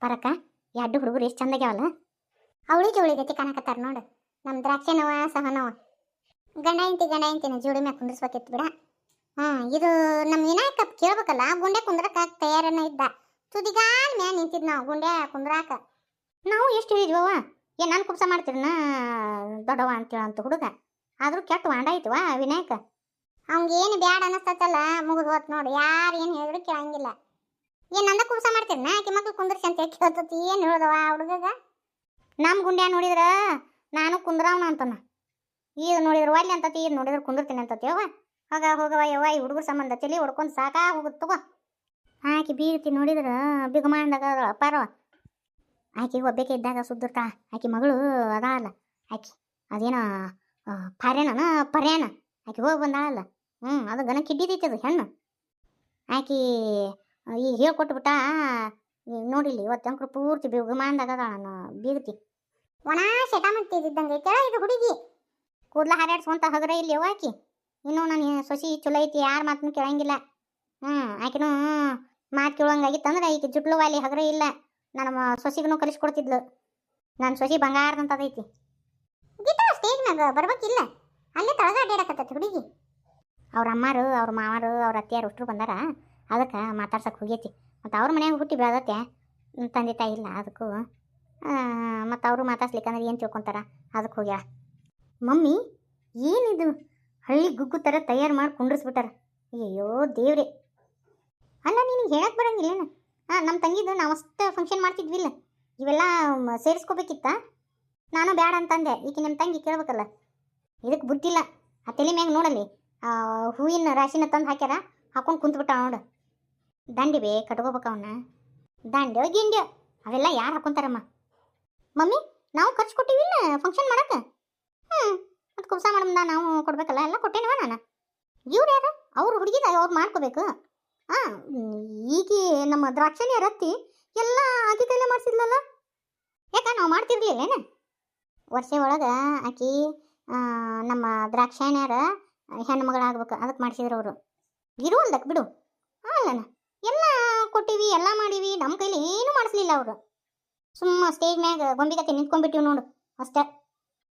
ಪರಕ ಎರಡು ಹುಡುಗರು ಎಷ್ಟು ಚಂದಾಗ್ಯಾವಲ್ಲ ಅವಳಿ ಜೋಳಿಗತಿ ಕಾಣಕತ್ತಾರ ನೋಡು. ನಮ್ಮ ದ್ರಾಕ್ಷನವ, ಸಹನವ. ಗಂಡ ಇಂತಿ ಗಂಡ ಇಂತಿನ ಜೋಡಿ ಮ್ಯಾಗ ಕುಂದಿರ್ಸ್ಬೇಕಿತ್ತು ಬಿಡ. ಹ್ಮ್ ಇದು ನಮ್ಮ ವಿನಾಯಕ ಕೇಳ್ಬೇಕಲ್ಲ ಗುಂಡೆ ಕುಂದ್ರಕ ತಯಾರನ ಇದ್ದ. ತುದಿಗಾಲ್ ಮ್ಯಾಲ ನಿಂತಿದ್ ನಾವು ಗುಂಡೆ ಕುಂದ್ರಾಕ. ನಾವು ಎಷ್ಟು ಹೇಳಿದ್ವವ ಏನ್ ನಾನು ಕುಪ್ಸ ಮಾಡ್ತೀರನ? ದೊಡ್ಡವ ಅಂತ ಅಂತ ಹುಡುಗ. ಆದರೂ ಕೆಟ್ಟ ವಾಂಡ ಐತಿವ ವಿನಾಯಕ? ಅವ್ನಿಗೇನು ಬ್ಯಾಡ ಅನ್ನಿಸ್ತಲ್ಲ ಮುಗಿದು ಹೋತ್ ನೋಡಿ. ಯಾರು ಏನು ಹೇಳಿದ್ರು ಕೇಳಂಗಿಲ್ಲ. ಏನ್ ನಂದ ಕುಬ್ಸ ಮಾಡ್ತೀರನ ಆಕೆ ಮಕ್ಳು ಕುಂದರ್ಸಿ ಅಂತ ಕೇಳ್ತತಿ? ಏನು ಹೇಳ್ದವ ಹುಡುಗಗ? ನಮ್ಮ ಗುಂಡ್ಯಾ ನೋಡಿದ್ರ ನಾನು ಕುಂದ್ರಾವ್ನ ಅಂತನ. ಇದು ನೋಡಿದ್ರ ಒಲ್ಲಿ ಅಂತತಿ ಇದು ನೋಡಿದ್ರ ಕುಂದಿರ್ತೀನಿ ಅಂತತಿ ಅವ ಹೋಗ ಹೋಗವ ಈ ಹುಡುಗರ ಸಂಬಂಧ ತಲೆ ಹೊಡ್ಕೊಂಡು ಸಾಕಾ ಹೋಗುತ್ತೆ ತಗೋ. ಆಕೆ ಬೀಳ್ತಿ ಬಿಗ ಬಿಗಮಾಂದಾಗ ಅಪ್ಪಾರವ ಆಕೆ ಒಬ್ಬಾಕೆ ಇದ್ದಾಗ ಸುದ್ದಿರ್ತಾ ಆಕೆ ಮಗಳು ಅದಾಳಲ್ಲ. ಆಕೆ ಅದೇನೋ ಪರ್ಯಾನ ಪರ್ಯಾನ. ಆಕೆ ಹೋಗಿ ಬಂದಾಳಲ್ಲ. ಹ್ಞೂ ಅದು ಗನ ಕಿಡ್ಡಿದೈತಿ ಅದು ಹೆಣ್ಣು. ಆಕೆ ಈಗ ಹೇಳ್ಕೊಟ್ಬಿಟ್ಟ ನೋಡಿಲ್ಲಿ ಇವತ್ತು ಅಂಕರು ಪೂರ್ತಿ ಬಿಗುಮಾಂದಾಗ ನಾನು ಬೀಗತಿ. ಒಣ ಶಟ ಮಾಡ್ತಿದ್ದಂಗೆ ಐತೆ ಇದು ಹುಡುಗಿ. ಕೂದಲ ಹಾರಾಡ್ಸ್ಕೊಂತ ಹಗರ ಇಲ್ಲಿ ಆಕಿ. ಇನ್ನು ನಾನು ಸೊಸಿ ಚಲೋ ಐತಿ ಯಾರ ಮಾತನ್ನು ಕೇಳಂಗಿಲ್ಲ. ಹ್ಞೂ ಆಕಿನೂ ಮಾತು ಕೇಳೋಂಗಾಗಿತ್ತಂದ್ರೆ ಈಕೆ ಜುಟ್ಲು ವಾಲಿ ಹಗರ ಇಲ್ಲ. ನನ್ನ ಸೊಸಿಗೂ ಕಲಿಸ್ಕೊಡ್ತಿದ್ಲು. ನನ್ನ ಸೊಸಿ ಬಂಗಾರದಂತದೈತಿ. ಗೀತಾ ಸ್ಟೇಜ್ ಮ್ಯಾಗ ಬರ್ಬೇಕಿಲ್ಲ. ಅಲ್ಲೇ ತಳಗ ಅಡ್ಡಾಡಕತ್ತೈತಿ ಹುಡುಗಿ. ಅವ್ರ ಅಮ್ಮಾರು ಅವ್ರ ಮಾವರು ಅವ್ರ ಅತ್ತಿಯಾರು ಅಷ್ಟ್ರು ಬಂದಾರ. ಅದಕ್ಕೆ ಮಾತಾಡ್ಸಕ್ಕೆ ಹೋಗೈತಿ. ಮತ್ತು ಅವ್ರ ಮನ್ಯಾಗ ಹುಟ್ಟಿ ಬೆಳೆದತ್ತೆ ತಂದೆ ತಾಯಿ ಇಲ್ಲ ಅದಕ್ಕೂ ಮತ್ತು ಅವರು ಮಾತಾಡ್ಸ್ಲಿಕ್ಕಂದ್ರೆ ಏನು ತಿಳ್ಕೊತಾರ? ಅದಕ್ಕೆ ಹೋಗ್ಯಾಳ. ಮಮ್ಮಿ, ಏನಿದು? ಹಳ್ಳಿ ಗುಗ್ಗು ಥರ ತಯಾರು ಮಾಡಿ ಕುಂಡ್ರಿಸ್ಬಿಟ್ಟಾರ. ಅಯ್ಯೋ ದೇವ್ರೆ. ಅಲ್ಲ, ನಿನಗೆ ಹೇಳಕ್ಕೆ ಬರಂಗಿಲ್ಲೇನು ಹಾಂ ನಮ್ಮ ತಂಗಿದು ನಾವು ಅಷ್ಟು ಫಂಕ್ಷನ್ ಮಾಡ್ತಿದ್ವಿ ಇಲ್ಲ. ಇವೆಲ್ಲ ಸೇರಿಸ್ಕೋಬೇಕಿತ್ತ? ನಾನು ಬೇಡ ಅಂತಂದೆ. ಈಗ ನಿಮ್ಮ ತಂಗಿ ಕೇಳ್ಬೇಕಲ್ಲ. ಇದಕ್ಕೆ ಬುದ್ಧಿಲ್ಲ. ಆ, ತಲೆ ಮ್ಯಾಗ ನೋಡಲ್ಲಿ ಹೂವಿನ ರಾಶಿನ ತಂದು ಹಾಕ್ಯಾರ, ಹಾಕೊಂಡು ಕುಂತ್ಬಿಟ್ಟ ನೋಡು. ದಂಡಿ ಬೇ, ಕಟ್ಕೋಬೇಕು ಅವನ್ನ ದಂಡ್ಯೋ, ಗಿಂಡ್ಯೋ, ಅವೆಲ್ಲ ಯಾರು ಹಾಕೊಂತಾರಮ್ಮ? ಮಮ್ಮಿ, ನಾವು ಖರ್ಚು ಕೊಟ್ಟಿವಿಲ್ಲ ಫಂಕ್ಷನ್ ಮಾಡಕ್ಕೆ ಹ್ಞೂ ಮತ್ತು ಕುಬ್ಸ ಮಾಡಮ್ದ ನಾವು ಕೊಡ್ಬೇಕಲ್ಲ, ಎಲ್ಲ ಕೊಟ್ಟೇನವ ನಾನು? ಇವ್ರು ಯಾರು? ಅವ್ರು ಹುಡುಗಿದ, ಅವ್ರು ಮಾಡ್ಕೋಬೇಕು. ಹಾಂ ಈಗ ನಮ್ಮ ದ್ರಾಕ್ಷಣಿ ರತ್ತಿ ಎಲ್ಲ ಆಕೆ ಕೈಲೇ ಮಾಡಿಸಿದ್ಲಲ್ಲ? ಯಾಕ, ನಾವು ಮಾಡ್ತಿರ್ಲಿಲ್ಲೇನ ವರ್ಷ ಒಳಗೆ ಆಕಿ ನಮ್ಮ ದ್ರಾಕ್ಷಾಣ್ಯರ ಹೆಣ್ಣು ಮಗಳಾಗ್ಬೇಕು ಅದಕ್ಕೆ ಮಾಡಿಸಿದ್ರು ಅವರು. ಇರುವಲ್ದಕ್ಕೆ ಬಿಡು. ಅಲ್ಲನ? ಕೊಟ್ಟಿವಿ, ಎಲ್ಲ ಮಾಡಿವಿ ನಮ್ಮ ಕೈಲಿ ಏನು ಮಾಡಿಸ್ಲಿಲ್ಲ ಅವರು. ಸುಮ್ಮ ಸ್ಟೇಜ್ ಮ್ಯಾಗ ಗೊಂಬಿಗತ್ತೆ ನಿಂತ್ಕೊಂಡ್ಬಿಟ್ಟಿವಿ ನೋಡು, ಅಷ್ಟೇ.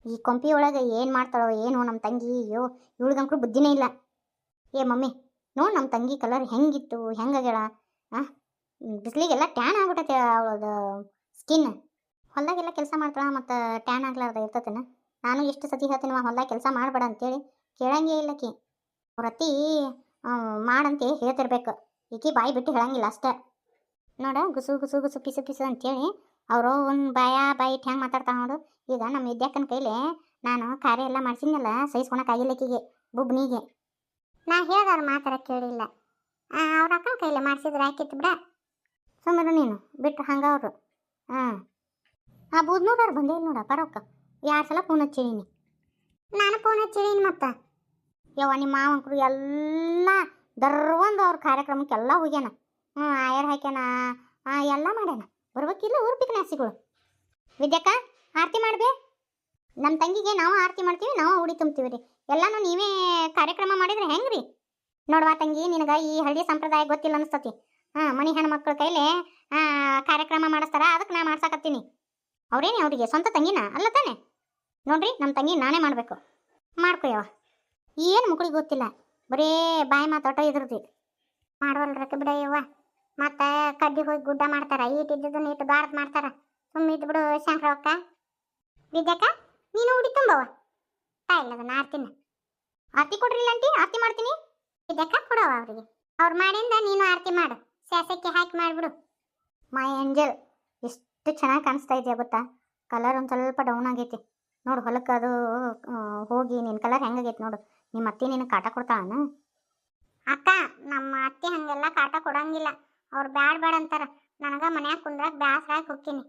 ಈ ಕೊಂಪಿ ಒಳಗೆ ಏನು ಮಾಡ್ತಾಳೋ ಏನು ನಮ್ಮ ತಂಗಿ, ಅಯ್ಯೋ ಇವಳಿಗಂಕ್ರು ಬುದ್ಧಿನೇ ಇಲ್ಲ. ಏ ಮಮ್ಮಿ, ನೋಡು ನಮ್ಮ ತಂಗಿ ಕಲರ್ ಹೆಂಗಿತ್ತು ಹೆಂಗಾಗ್ಯಾಳ ಆ? ಬಿಸಿಲಿಗೆಲ್ಲ ಟ್ಯಾನ್ ಆಗ್ಬಿಟ್ಟೈತೆ ಅವಳದು ಸ್ಕಿನ್ ಹೊಲ್ದಾಗೆಲ್ಲ ಕೆಲಸ ಮಾಡ್ತಾಳ ಮತ್ತು ಟ್ಯಾನ್ ಆಗ್ಲಾರ್ದ ಇರ್ತತನ? ನಾನು ಎಷ್ಟು ಸತಿ ಹೇಳ್ತೀನಿ ಹೊಲ್ದಾಗ ಕೆಲಸ ಮಾಡಬೇಡ ಅಂತೇಳಿ ಕೇಳಂಗೇ ಇಲ್ಲಕಿ ಅವ್ರ ಅತ್ತಿ ಮಾಡಂತೆ ಹೇಳ್ತಿರ್ಬೇಕು. ಈಕಿ ಬಾಯಿ ಬಿಟ್ಟು ಹೇಳಂಗಿಲ್ಲ ಅಷ್ಟೇ. ನೋಡ ಗುಸು ಗುಸು ಗುಸು ಪಿಸು ಪಿಸು ಅಂತೇಳಿ ಅವರು ಒಂದು ಬಾಯ ಬಾಯಿ ಇಟ್ಟು ಹೆಂಗೆ ಮಾತಾಡ್ತಾಳ ನೋಡು. ಈಗ ನಮ್ಮ ವಿದ್ಯಾಕನ ಕೈಲಿ ನಾನು ಕಾರ್ಯ ಎಲ್ಲ ಮಾಡ್ಸಿದ್ನಲ್ಲ ಸಹಿಸ್ಕೊಳಕ್ಕಾಗಿಲ್ಲ ಆಕಿಗೆ ಬುಬ್ನಿಗೆ. ನಾ ಹೇಳ್ದಾರ ಮಾತಾಡ ಕೇಳಿಲ್ಲ. ಅವ್ರ ಅಕ್ಕನ ಕೈಲಿ ಮಾಡಿಸಿದ್ರೆ ಆಕಿತ್ತು ಬಿಡ. ಸುಮ್ಮನೆ ನೀನು ಬಿಟ್ಟು ಹಂಗೆ ಅವರು. ಹಾಂ ಆ ಬೂದ್ನೂರವ್ರು ಬಂದೇ ಇಲ್ಲ ನೋಡ ಪರಕ್ಕ. ಯಾರು ಸಲ ಫೋನ್ ಹಚ್ಚಿದೀನಿ. ನಾನು ಫೋನ್ ಹಚ್ಚಿದೀನಿ ಮತ್ತೆ. ಯವ್ವ, ನಿಮ್ಮ ಮಾವಂಕರು ಎಲ್ಲ ದರ್ವಂದು ಅವ್ರ ಕಾರ್ಯಕ್ರಮಕ್ಕೆಲ್ಲ ಹೋಗ್ಯಾನ. ಹ್ಞೂ ಆಯರ್ ಹಾಕ್ಯಾನ. ಎಲ್ಲ ಮಾಡ್ಯಾನ. ಬರ್ಬೇಕಿಲ್ಲ ಊರು ನಾಸಿಗಳು ವಿದ್ಯಕ್ಕ, ಆರತಿ ಮಾಡ್ಬೇ. ನಮ್ಮ ತಂಗಿಗೆ ನಾವು ಆರತಿ ಮಾಡ್ತೀವಿ, ನಾವು ಉಡಿ ತುಂಬ್ತೀವಿ ರೀ. ಎಲ್ಲಾನು ನೀವೇ ಕಾರ್ಯಕ್ರಮ ಮಾಡಿದ್ರೆ ಹೆಂಗ್ರಿ? ನೋಡ್ವಾ ತಂಗಿ, ನಿನಗೆ ಈ ಹಳ್ಳಿ ಸಂಪ್ರದಾಯ ಗೊತ್ತಿಲ್ಲ ಅನಿಸ್ತತಿ. ಹಾಂ, ಮನಿ ಹೆಣ್ಮಕ್ಳ ಕೈಲಿ ಕಾರ್ಯಕ್ರಮ ಮಾಡಿಸ್ತಾರ ಅದಕ್ಕೆ ನಾ ಮಾಡ್ಸಾಕತ್ತೀನಿ. ಅವ್ರೇನೆ ಅವರಿಗೆ? ಸ್ವಂತ ತಂಗಿನ? ಅಲ್ಲ ತಾನೆ. ನೋಡ್ರಿ ನಮ್ಮ ತಂಗಿ ನಾನೇ ಮಾಡಬೇಕು. ಮಾಡ್ಕೊಯವ ಏನು ಮಕ್ಳಿಗೆ ಗೊತ್ತಿಲ್ಲ. ಬರೇ ಬಾಯಿ ಮಾತಾಟ ಇದ್ರದಿ ಬಿಡ ಬಿಡಯ್ಯವ್ವ ಮತ್ತೆ ಕಡ್ಡಿ ಹೋಗಿ ಗುಡ್ಡ ಮಾಡ್ತಾರ, ಈಟ್ ಇದ್ದದನ್ನ ಇಟ್ಟು ಬಾರದ್ ಮಾಡ್ತಾರ. ಸುಮ್ಮನೆ ಇದ್ದು ಬಿಡು ಶಂಕರವಕ್ಕ ಬಿದ್ದಕ್ಕ ನೀನು ಉಡಿ ತುಂಬವ ತಾಯಿಲ್ಲ ಅದನ್ನ, ಆರ್ತಿನ. ಆರ್ತಿ ಕೊಡ್ರಿಲ್ಲ ಅಂಟಿ, ಆರ್ತಿ ಮಾಡ್ತೀನಿ. ಬಿದ್ದಕ್ಕ ಕೊಡವ ಅವ್ರಿಗೆ. ಅವ್ರು ಮಾಡಿಂದ ನೀನು ಆರತಿ ಮಾಡು. ಸ್ಯಾಸಕ್ಕೆ ಹಾಕಿ ಮಾಡಿಬಿಡು. ಮೈ ಏಂಜಲ್ ಎಷ್ಟು ಚೆನ್ನಾಗಿ ಕಾಣಿಸ್ತಾ ಇದೆಯಾ ಗೊತ್ತಾ? ಕಲರ್ ಒಂದು ಸ್ವಲ್ಪ ಡೌನ್ ಆಗೈತಿ. ನೋಡು ಹೊಲಕ್ಕೆ ಅದು ಹೋಗಿ ನಿನ್ನ ಕಲರ್ ಹೆಂಗಾಗೈತಿ ನೋಡು. ನಿಮ್ಮ ಅತ್ತೆ ನಿನ್ನ ಕಾಟ ಕೊಡ್ತಾಳನ? ಅಕ್ಕ ನಮ್ಮ ಅತ್ತೆ ಹಂಗೆಲ್ಲ ಕಾಟ ಕೊಡಂಗಿಲ್ಲ. ಅವ್ರು ಬ್ಯಾಡ ಬ್ಯಾಡ ಅಂತಾರ. ನನಗೆ ಮನ್ಯಾಗ ಕುಂದ್ರಾಗ ಬ್ಯಾಸರಾಗಿ ಹೋಗ್ತೀನಿ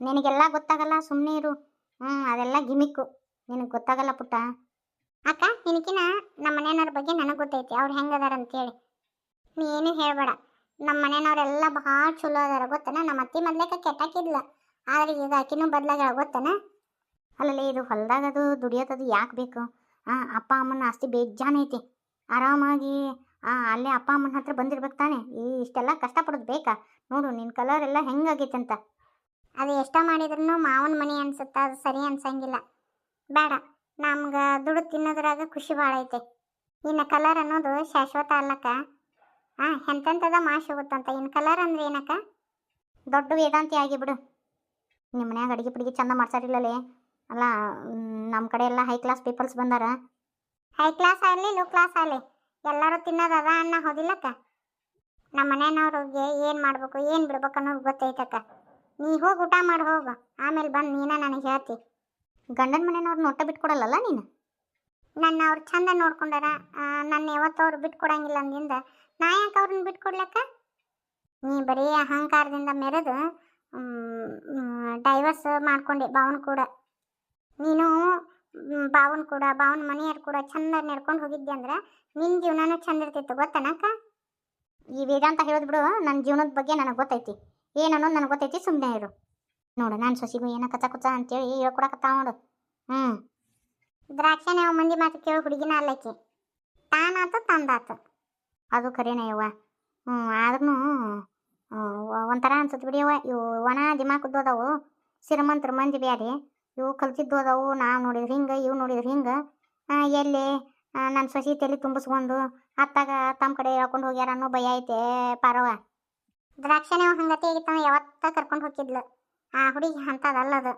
ನಿನಗೆಲ್ಲ ಗೊತ್ತಾಗಲ್ಲ ಸುಮ್ಮನೆ ಇರು. ಹ್ಞೂ ಅದೆಲ್ಲ ಗಿಮಿಕ್ಕು. ನಿನಗೆ ಗೊತ್ತಾಗಲ್ಲ ಪುಟ್ಟ. ಅಕ್ಕ ನಿನಕಿನ ನಮ್ಮ ಮನೆಯವ್ರ ಬಗ್ಗೆ ನನಗೆ ಗೊತ್ತೈತಿ. ಅವ್ರು ಹೆಂಗದಾರ ಅಂತೇಳಿ. ನೀ ಏನು ಹೇಳಬೇಡ. ನಮ್ಮ ಮನೆಯವ್ರೆಲ್ಲ ಭಾಳ ಚಲೋ ಅದಾರ ಗೊತ್ತನ? ನಮ್ಮ ಅತ್ತೆ ಮೊದ್ಲೇಕ ಕೆಟ್ಟಾಕಿದ್ಲ. ಆದ್ರೆ ಈಗ ಆಕಿನೂ ಬದ್ಲಾಗ್ಯಾಳ ಗೊತ್ತನ? ಅಲ್ಲಲ್ಲಿ ಇದು ಹೊಲ್ದಾಗದು ದುಡಿಯೋದದು ಯಾಕೆ ಬೇಕು? ಆ, ಅಪ್ಪ ಅಮ್ಮನ ಆಸ್ತಿ ಐತಿ. ಆರಾಮಾಗಿ ಅಲ್ಲೇ ಅಪ್ಪ ಅಮ್ಮನ ಹತ್ರ ಬಂದಿರ್ಬೇಕು ತಾನೆ. ಈ ಇಷ್ಟೆಲ್ಲ ಕಷ್ಟಪಡೋದು ಬೇಕಾ? ನೋಡು ನಿನ್ನ ಕಲರ್ ಎಲ್ಲ ಹೆಂಗಾಗೈತೆ ಅಂತ ಅದು ಎಷ್ಟ ಮಾಡಿದ್ರು ಮಾವನ ಮನೆ ಅನ್ಸುತ್ತೆ ಅದು ಸರಿ ಅನ್ಸಂಗಿಲ್ಲ. ಬೇಡ ನಮ್ಗೆ ದುಡ್ಡು ತಿನ್ನೋದ್ರಾಗ ಖುಷಿ ಭಾಳ ಐತೆ. ಇನ್ನು ಕಲರ್ ಅನ್ನೋದು ಶಾಶ್ವತ ಅಲ್ಲಕ್ಕ. ಹಾಂ ಎಂತೆಂಥದ ಮಾಶ್ ಹೋಗುತ್ತಂತ? ಇನ್ನು ಕಲರ್ ಅಂದ್ರೆ ಏನಕ್ಕ? ದೊಡ್ಡ ವೇದಾಂತಿ ಆಗಿಬಿಡು. ನಿಮ್ಮ ಮನ್ಯಾಗ ಅಡುಗೆ ಪಡಿಗೆ ಚಂದ ಮಾಡ್ಸಾರಿಲ್ಲಲೇ? ಅಲ್ಲ ನಮ್ಮ ಕಡೆ ಎಲ್ಲ ಹೈ ಕ್ಲಾಸ್ ಪೀಪಲ್ಸ್ ಬಂದಾರ. ಹೈ ಕ್ಲಾಸ್ ಆಗಲಿ ಲೋ ಕ್ಲಾಸ್ ಆಗಲಿ, ಎಲ್ಲರೂ ತಿನ್ನೋದದ ಅನ್ನ ಹೋದಿಲ್ಲಕ್ಕ? ನಮ್ಮ ಮನೆಯವ್ರಿಗೆ ಏನು ಮಾಡ್ಬೇಕು, ಏನು ಬಿಡ್ಬೇಕು ಅನ್ನೋದು ಗೊತ್ತೈತಕ್ಕ. ನೀ ಹೋಗಿ ಊಟ ಮಾಡಿ, ಹೋಗು. ಆಮೇಲೆ ಬಂದು ನೀನ ನನಗೆ ಹೇಳ್ತಿ. ಗಂಡನ ಮನೆಯವ್ರು ನೋಟ ಬಿಟ್ಕೊಡಲ್ಲಲ್ಲ ನೀನು? ನನ್ನ ಅವ್ರು ಚಂದ ನೋಡ್ಕೊಂಡಾರ ನನ್ನ ಯಾವತ್ತೂ ಅವ್ರು ಬಿಟ್ಕೊಡಂಗಿಲ್ಲ ಅಂದಿಂದ ನಾ ಯಾಕೆ ಅವ್ರನ್ನ ಬಿಟ್ಕೊಡ್ಲಕ್ಕ ನೀ ಬರೀ ಅಹಂಕಾರದಿಂದ ಮೆರೆದು ಡೈವರ್ಸ್ ಮಾಡ್ಕೊಂಡೆ ಬಾವನ್ ಕೂಡ. ನೀನು ಬಾವನ್ ಕೂಡ ಬಾವನ್ ಮನೆಯವ್ರು ಕೂಡ ಚಂದ ನಡ್ಕೊಂಡು ಹೋಗಿದ್ದೆ ಅಂದ್ರೆ ನಿನ್ನ ಜೀವನನೂ ಚಂದ ಇರ್ತಿತ್ತು ಗೊತ್ತನಕ್ಕ ಈ ವೇದಾಂತ ಹೇಳೋದು ಬಿಡು ನನ್ನ ಜೀವನದ ಬಗ್ಗೆ ನನಗೆ ಗೊತ್ತೈತಿ. ಏನನ್ನೋದು ನನಗೆ ಗೊತ್ತೈತಿ ಸುಮ್ಮನೆ ಇರು. ನೋಡು, ನಾನು ಸೊಸಿಗೂ ಏನ ಕಚ್ಚ ಕುಚ್ಚ ಅಂತೇಳಿ ಹೇಳ್ಕೊಡಕತ್ತಾವ ನೋಡು. ಹ್ಞೂ ದ್ರಾಕ್ಷಿನ ಯಾವ ಮಂದಿ ಮಾತು ಕೇಳೋ ಹುಡುಗಿನ ಅಲ್ಲಕಿ ತಾನಾತು ತಂದಾತು. ಅದು ಖರೇನೆ ಯವ್ವ? ಹ್ಞೂ ಆದ್ರೂ ಒಂಥರ ಅನ್ಸುತ್ತೆ ಬಿಡಿಯವ್ವ ಇವು ಒಣ ದಿಮಾಕದ್ದು ಅದಾವು ಶ್ರೀಮಂತರ ಮಂದಿ ಬ್ಯಾರೆ. ಇವು ಕಲ್ತಿದ್ದು ಅದಾವು ನಾ ನೋಡಿದ್ರೆ ಹಿಂಗೆ, ಇವು ನೋಡಿದ್ರೆ ಹಿಂಗೆ. ಎಲ್ಲಿ? ನನ್ನ ಸೊಸಿ ತಲೆ ತುಂಬಿಸ್ಕೊಂಡು ಅತ್ತಾಗ ತಮ್ಮ ಕಡೆ ಹೇಳ್ಕೊಂಡು ಹೋಗ್ಯಾರ ಅನ್ನೋ ಭಯ ಐತೆ ಪಾರವ. ದ್ರಾಕ್ಷಣೆ ಹಂಗತಿ ಆಗಿತ್ತ ಯಾವತ್ತ ಕರ್ಕೊಂಡು ಹೋಗಿದ್ಲು ಆ ಹುಡುಗಿ ಅಂಥದ್ದಲ್ಲದು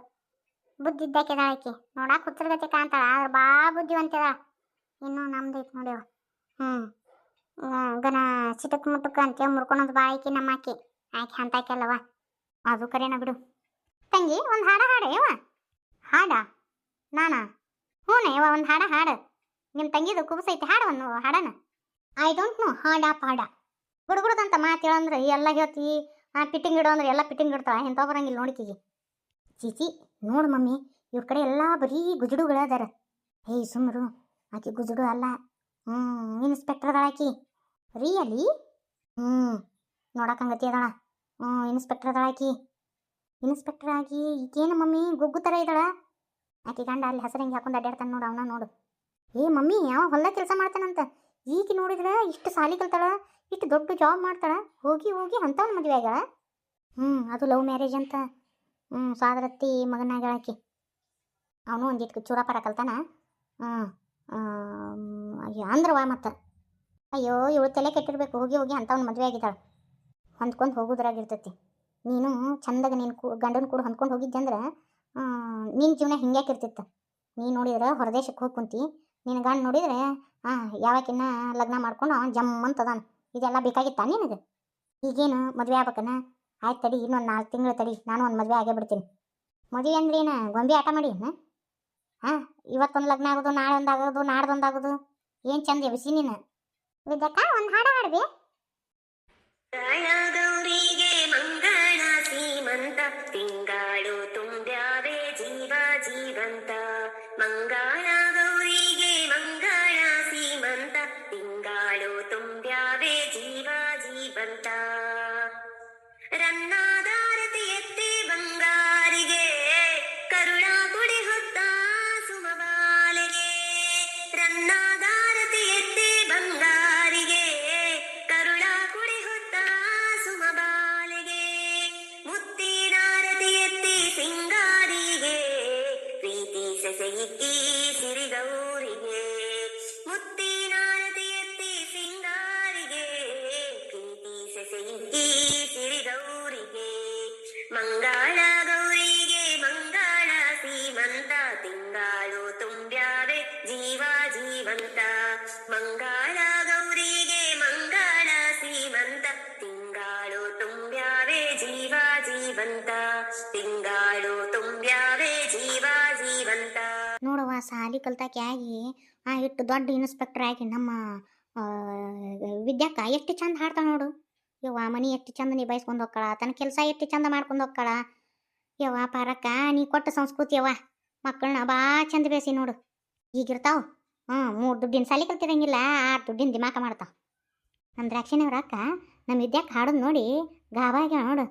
ಬುದ್ಧಿ ಇದ್ದಾಕಿದಾಳ ಆಕಿ. ನೋಡಾಕ ಹುಚ್ಚರ್ಗತಿ ಕಾಣ್ತಾಳ, ಆದ್ರೆ ಬಾ ಬುದ್ಧಿವಂತಿದ ಇನ್ನೂ ನಮ್ದೈತಿ ನೋಡ್ಯವ ಹ್ಞೂ ಗನ ಚಿಟಕ್ ಮುಟ್ಟಕ್ಕೆ ಅಂತೇಳಿ ಮುರ್ಕೊಳೋದು ಬಾ ಆಕಿ ನಮ್ಮ ಆಕಿ. ಆಕಿ ಅಂತಾಕಲ್ಲವ ಅದು ಕರೆನ ಬಿಡು. ತಂಗಿ, ಒಂದು ಹಾಡ ಹಾಡೇವಾ ಹಾಡ? ನಾನಾ? ಹ್ಞೂ ಯವ್ವ, ಒಂದು ಹಾಡ ಹಾಡು. ನಿಮ್ಮ ತಂಗಿದು ಕುಬಸೈತಿ ಹಾಡು ಒಂದು ಹಾಡನ? ಐ ಡೋಂಟ್ ನೋ, ಹಾಡ ಪಾಡ. ಅಂತ ಮಾತು ಹೇಳಂದ್ರೆ ಎಲ್ಲ ಹೇಳ್ತಿ, ಆ ಪಿಟ್ಟಿಂಗ್ ಇಡೋ ಅಂದ್ರೆ ಎಲ್ಲ ಪಿಟ್ಟಿಂಗ್ ಇಡ್ತಾಳ ಎಂಥ ಬರಂಗಿಲ್ಲ ನೋಡಿಕಿಗೆ. ಚೀಚಿ, ನೋಡು ಮಮ್ಮಿ, ಇವ್ರ ಕಡೆ ಎಲ್ಲ ಬರೀ ಗುಜುಡುಗಳು ಅದಾರ. ಏಯ್ ಸುಮ್ಮರು ಆಕೆ ಗುಜುಡು ಅಲ್ಲ. ಹ್ಞೂ ಇನ್ಸ್ಪೆಕ್ಟರ್ ಅದಾಳ ಆಕಿ. ರಿಯಲಿ ಹ್ಞೂ ನೋಡಕ್ಕಂಗತಿ ಅದಾಳ. ಹ್ಞೂ ಇನ್ಸ್ಪೆಕ್ಟರ್ ಆಕಿ. ಇನ್ಸ್ಪೆಕ್ಟರ್ ಆಗಿ ಈಗೇನು ಮಮ್ಮಿ ಗುಗ್ಗು ಥರ ಇದ್ದಾಳ? ಆಕೆ ಗಂಡ ಅಲ್ಲಿ ಹೆಸರಂಗೆ ಹಾಕೊಂಡು ಅಡ್ಡಾಡ್ತಾನೆ ನೋಡು ಅವನ ನೋಡು. ಏ ಮಮ್ಮಿ ಯಾವ ಹೊಲ ಕೆಲಸ ಮಾಡ್ತಾನಂತ? ಈಗ ನೋಡಿದ್ರೆ ಇಷ್ಟು ಸಾಲಿ ಕಲ್ತಾಳ, ಇಷ್ಟು ದೊಡ್ಡ ಜಾಬ್ ಮಾಡ್ತಾಳ, ಹೋಗಿ ಹೋಗಿ ಅಂಥವ್ನ ಮದುವೆ ಆಗ್ಯಾಳ? ಹ್ಞೂ ಅದು ಲವ್ ಮ್ಯಾರೇಜ್ ಅಂತ. ಹ್ಞೂ ಸಾದರತ್ತಿ ಮಗನಾಗ್ಯಾಳ ಆಕಿ. ಅವನು ಒಂದಿಟ್ಟು ಚೂರಾಪಾರ ಕಲ್ತಾನ. ಹ್ಞೂ ಅಂದ್ರವ ಮತ್ತೆ. ಅಯ್ಯೋ, ಇವಳು ತಲೆ ಕೆಟ್ಟಿರ್ಬೇಕು, ಹೋಗಿ ಹೋಗಿ ಅಂಥವ್ನ ಮದುವೆ ಆಗಿದ್ದಾಳೆ. ಹೊಂದ್ಕೊಂಡು ಹೋಗೋದ್ರಾಗಿರ್ತೈತಿ ನೀನು ಚಂದಾಗ ನೀನು ಕೂ ಗಂಡನ ಕೂಡ ಹೊಂದ್ಕೊಂಡು ಹೋಗಿದ್ದಂದ್ರೆ ನಿನ್ನ ಜೀವನ ಹಿಂಗ್ಯಾಕಿರ್ತಿತ್ತು ನೀ ನೋಡಿದ್ರೆ ಹೊರದೇಶಕ್ಕೆ ಹೋಗಿ ಕುಂತಿ. ನಿನ್ನ ಗಂಡ ನೋಡಿದ್ರೆ ಹಾಂ ಯಾವಕ್ಕಿನ್ನ ಲಗ್ನ ಮಾಡ್ಕೊಂಡು ಅವನು ಜಮ್ ಅಂತದಾನ. ಇದೆಲ್ಲ ಬೇಕಾಗಿತ್ತಾ ನಿನಗೆ? ಈಗೇನು ಮದುವೆ ಆಗ್ಬೇಕನ? ಆಯ್ತು ತಡಿ, ಇನ್ನೊಂದು ನಾಲ್ಕು ತಿಂಗಳು ತಡಿ, ನಾನು ಒಂದು ಮದುವೆ ಆಗೇ ಬಿಡ್ತೀನಿ. ಮದುವೆ ಅಂದ್ರೆ ಏನು? ಗೊಂಬೆ ಆಟ ಮಾಡಿ ಹಾಂ ಇವತ್ತೊಂದು ಲಗ್ನ ಆಗೋದು, ನಾಳೆ ಒಂದು ಆಗೋದು, ನಾಡ್ದೊಂದು ಆಗೋದು. ಏನು ಚಂದ ಎಬ್ಸಿ ನೀನು? ಒಂದು ಹಾಡು ಹಾಡ್ಬಿ ಪ್ರೀತಿ ಗೌರಿಗೆ ಸಿರಿಗೌರಿಗೆ ಮುತ್ತಿನಾರತಿ ಎತ್ತಿ ಸಿಂಗಾರಿಗೆ, ಪ್ರೀತಿ ಸೆಸೆಯಿಕ್ಕಿ ಸಿರಿಗೌರಿಗೆ ಮಂಗಳ ಗೌರಿಗೆ ಮಂಗಳ, ಸೀಮಂತ ತಿಂಗಾಳು ತುಂಬ್ಯಾವೆ ಜೀವ ಜೀವಂತ. ಮಂಗಳ ಸಾಲಿ ಕಲ್ತಾಕಿ ಆಗಿ, ಆ ಇಟ್ಟು ದೊಡ್ಡ ಇನ್ಸ್ಪೆಕ್ಟರ್ ಆಗಿ ನಮ್ಮ ವಿದ್ಯಾಕ ಎಷ್ಟು ಚಂದ ಹಾಡ್ತಾ ನೋಡು. ಯವ್ವ ಮನಿ ಎಷ್ಟು ಚಂದ ನಿಭಾಯಿಸ್ಕೊಂಡು ಹೋಗ್ಕಳ ತನ್ನ ಕೆಲಸ ಎಷ್ಟು ಚಂದ ಮಾಡ್ಕೊಂಡು ಹೋಗ್ಕಳ. ಯವ್ವ, ಪಾರಕ್ಕ, ನೀ ಕೊಟ್ಟ ಸಂಸ್ಕೃತಿ ಯವ್ವ ಮಕ್ಕಳನ್ನ ಬಾ ಚಂದ ಬೇಸಿ ನೋಡು. ಈಗಿರ್ತಾವ ಹ್ಞೂ ಮೂರು ದುಡ್ಡಿನ ಸಾಲಿ ಕಲ್ತಿರಂಗಿಲ್ಲ, ಆರು ದುಡ್ಡಿನ ದಿಮಾಕ ಮಾಡ್ತಾವ. ನಮ್ಮ ದ್ರಾಕ್ಷಿನವ್ರ ಅಕ್ಕ ನಮ್ಮ ವಿದ್ಯಾಕ್ಕ ಹಾಡೋದು ನೋಡಿ ಗಾಬಾಗ್ಯಾವ ನೋಡು.